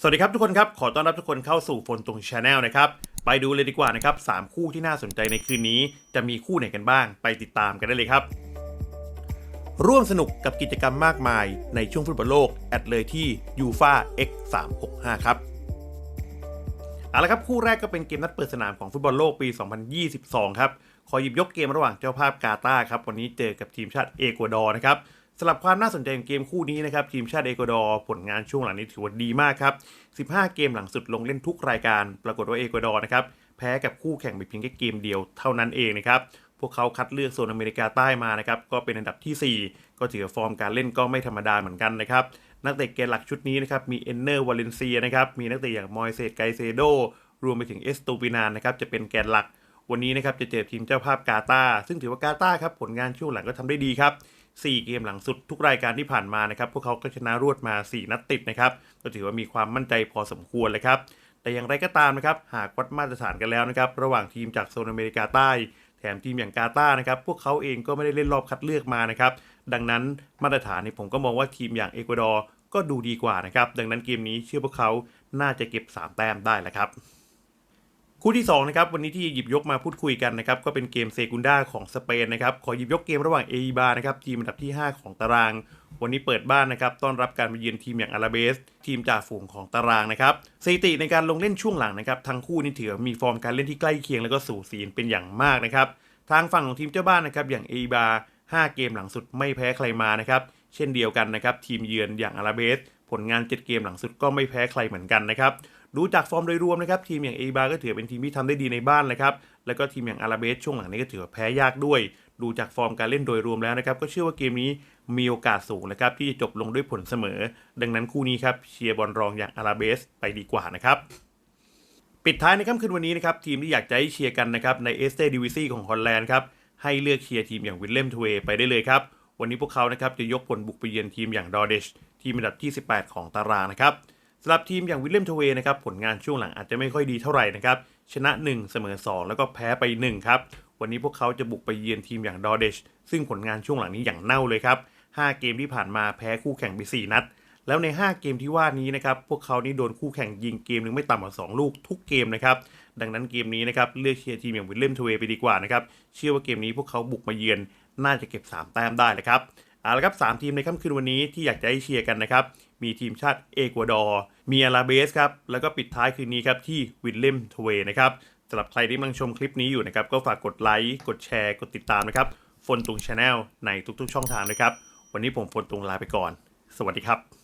สวัสดีครับทุกคนครับ ขอต้อนรับทุกคนเข้าสู่ฟนตรงชาแนลนะครับ ไปดูเลยดีกว่านะครับสามคู่ที่น่าสนใจในคืนนี้ จะมีคู่ไหนกันบ้าง ไปติดตามกันได้เลยครับ ร่วมสนุกกับกิจกรรมมากมายในช่วงฟุตบอลโลก แอดเลยที่ u f a X 3 6 5ครับเอาละครับ คู่แรกก็เป็นเกมนัดเปิดสนามของฟุตบอลโลกปี 2022 ครับ ขอหยิบยกเกมระหว่างเจ้าภาพกาตาร์ครับ วันนี้เจอกับทีมชาติเอกวาดอร์นะครับ สำหรับความน่าสนใจของเกมคู่นี้นะครับทีมชาติเอกวาดอร์ผลงานช่วงหลังนี้ถือว่าดีมากครับ 15 เกมหลังสุดลงเล่นทุกรายการ ปรากฏว่าเอกวาดอร์นะครับแพ้กับคู่แข่งไปเพียงแค่เกมเดียวเท่านั้นเองนะครับพวกเขาคัดเลือกโซนอเมริกาใต้มานะครับก็เป็นอันดับที่ 4 ก็ถือว่าฟอร์มการเล่นก็ไม่ธรรมดาเหมือนกันนะครับนักเตะแกนหลักชุดนี้นะครับมีเอนเนอร์วาเลนเซียนะครับมีนักเตะอย่างมอยเซตไกเซโดรวมไปถึงเอสตูปินานนะครับจะเป็นแกนหลัก วันนี้นะครับจะเจอทีมเจ้าภาพกาตาซึ่งถือว่ากาตาครับผลงานช่วงหลังก็ทำได้ดีครับ 4 เกมหลังสุดทุกรายการที่ผ่านมานะครับพวกเขาก็ชนะรวดมา 4 นัดติดนะครับก็ถือว่ามีความมั่นใจพอสมควรเลยครับแต่อย่างไรก็ตามนะครับหากวัดมาตรฐานกันแล้วนะครับระหว่างทีมจากโซนอเมริกาใต้ แถมทีมอย่างกาตาร์นะครับพวกเขาเองก็ไม่ได้เล่นรอบคัดเลือกมานะครับดังนั้นมาตรฐานนี่ผมก็มองว่าทีมอย่างเอกวาดอร์ก็ดูดีกว่านะครับดังนั้นเกมนี้เชื่อพวกเขาน่าจะเก็บ 3 แต้มได้แหละครับ คู่ที่2นะครับวันนี้ที่หยิบยกมาพูดคุยกันนะครับก็เป็นเกมเซกุนดาของสเปนนะครับขอหยิบยกเกมระหว่างเอีบานะครับทีมอันดับที่ 5 ของตาราง วันนี้เปิดบ้านนะครับต้อนรับการมาเยือนทีมอย่างอาราเบส ทีมจ่าฝูงของตารางนะครับสถิติในการลงเล่นช่วงหลังนะครับทั้งคู่นี่ถือว่ามีฟอร์มการเล่นที่ใกล้เคียงแล้วก็สูสีเป็นอย่างมากนะครับทางฝั่งของทีมเจ้าบ้านนะครับอย่างเอีบา5เกมหลังสุดไม่แพ้ใครมานะครับเช่นเดียวกันนะครับทีมเยือนอย่างอาราเบส ผลงาน 7 เกมหลังสุดก็ไม่แพ้ใครเหมือนกันนะครับ ดูจากฟอร์มโดยรวมนะครับทีมอย่างเอบาก็ถือเป็นทีมที่ทำได้ดีในบ้านเลยครับแล้วก็ทีมอย่างอาราเบสช่วงหลังนี้ก็ถือว่าแพ้ยากด้วย ดูจากฟอร์มการเล่นโดยรวมแล้วนะครับก็เชื่อว่าเกมนี้มีโอกาสสูงนะครับที่จะจบลงด้วยผลเสมอ ดังนั้นคู่นี้ครับเชียร์บอลรองอย่างอาราเบสไปดีกว่านะครับปิดท้ายในค่ำคืนวันนี้นะครับทีมที่อยากจะให้เชียร์กันนะครับในเอสเตดิวิซีของฮอลแลนด์ครับให้เลือกเชียร์ทีมอย่างวิลเลมทเวไปได้เลยครับวันนี้พวกเขานะครับจะยกผลบุกไปเยือนทีมอย่างดอเดชทีมอันดับที่ 18 ของตารางนะครับ สำหรับทีมอย่างวิลเลมทเวนะครับผลงานช่วงหลังอาจจะไม่ค่อยดีเท่าไหร่นะครับชนะ 1 เสมอ 2 แล้วก็แพ้ไป 1 ครับ วันนี้พวกเขาจะบุกไปเยือนทีมอย่างดอเดชซึ่งผลงานช่วงหลังนี้อย่างเน่าเลยครับ 5 เกมที่ผ่านมาแพ้คู่แข่งไป 4 นัด แล้วใน 5 เกมที่ว่านี้นะครับพวกเขานี่โดนคู่แข่งยิงเกมหนึงไม่ต่ำกว่า 2 ลูกทุกเกมนะครับดังนั้นเกมนี้นะครับเลือกเชียร์ทีมอย่างวิลเลมทเวไปดีกว่านะครับเชื่อว่าเกมนี้พวกเขาบุกมาเยือนน่าจะเก็บ 3 แต้มได้เลยครับ เอาละครับสามทีมในค่ำคืนวันนี้ที่อยากจะให้เชียร์กันนะครับ มีทีมชาติเอกวาดอร์ มีอาราเบสครับ แล้วก็ปิดท้ายคืนนี้ครับที่วิลเลมทเวนะครับสำหรับใครที่กำลังชมคลิปนี้อยู่นะครับ ก็ฝากกดไลค์ กดแชร์ กดติดตามนะครับ ฟนตุงชาแนลในทุกๆ ช่องทางนะครับ วันนี้ผมฟนตุงลาไปก่อน สวัสดีครับ